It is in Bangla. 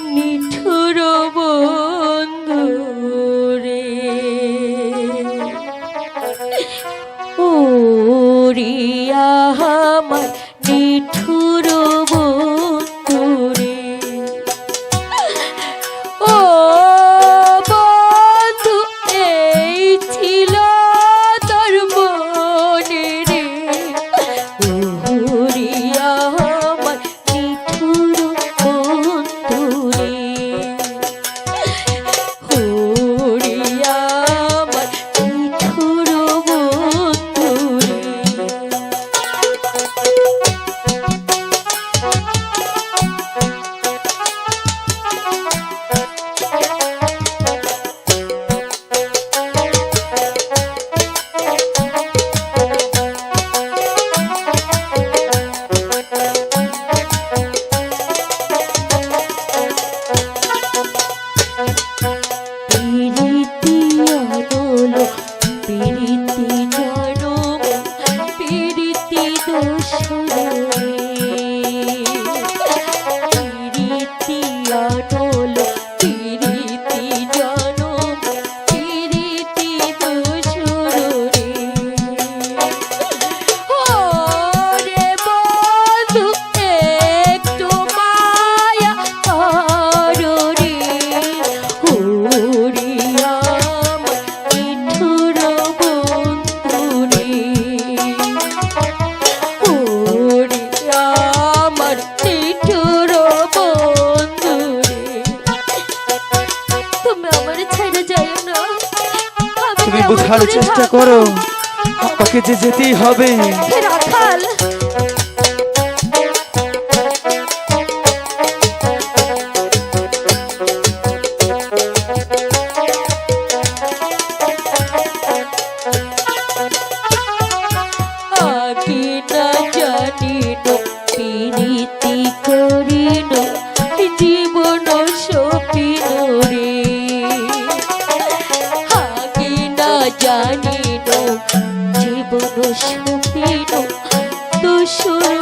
নি Thank you. তুমি বুঝার চেষ্টা করো। ওকে যে যেতেই হবে। রাখাল। Pirito জীবন সুপিন দুসুর